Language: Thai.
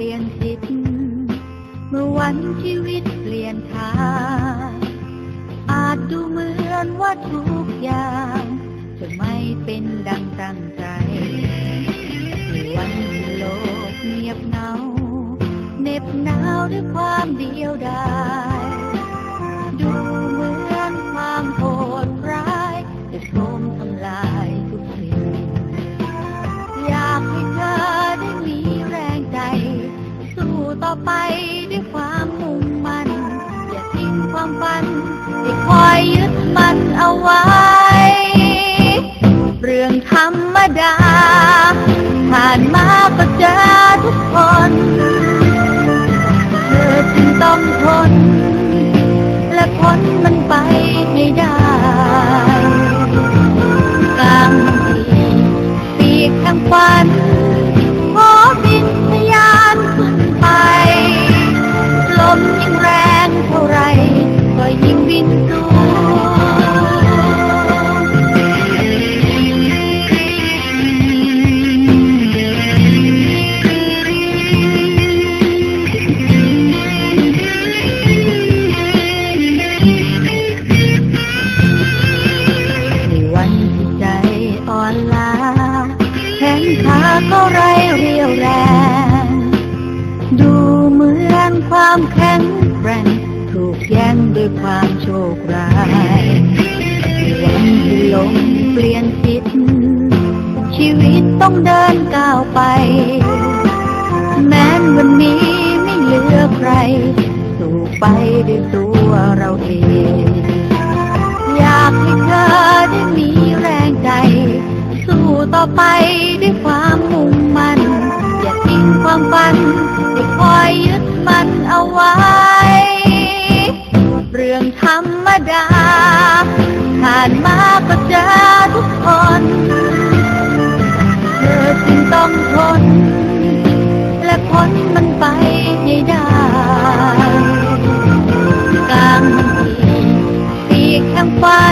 ลี่ยนทธิ์เมื่อวันชีวิตเปลี่ยนทาง อาจดูเหมือนว่าทุกอย่าง จะไม่เป็นดังตั้งใจวันที่โลกเงียบเหงาเหน็บหนาวด้วยความเดียวดาย ไปด้วยความมุ่งมั่นอย่าทิ้งความฝันที่คอยยึดมันเอาไว้ เรื่องธรรมดา ผ่านมาก็เจอทุกคน ก็ไรเรียวแรง ดูเหมือนความแข็งแกร่งถูกแย่งด้วยความโชคร้ายวันที่ลมเปลี่ยนทิศชีวิตต้องเดินก้าวไป แม้นวันนี้ไม่เหลือใคร สู่ไปด้วยตัวเราเอง อยากให้เธอได้มีแรงใจ สู้ต่อไป ความฝันให้คอยยึดมันเอาไว้ เรื่องธรรมดา ผ่านมาก็เจอทุกคน เธอจึงต้องทน และพ้นมันไปให้ได้กลางทีปีกทางฝัน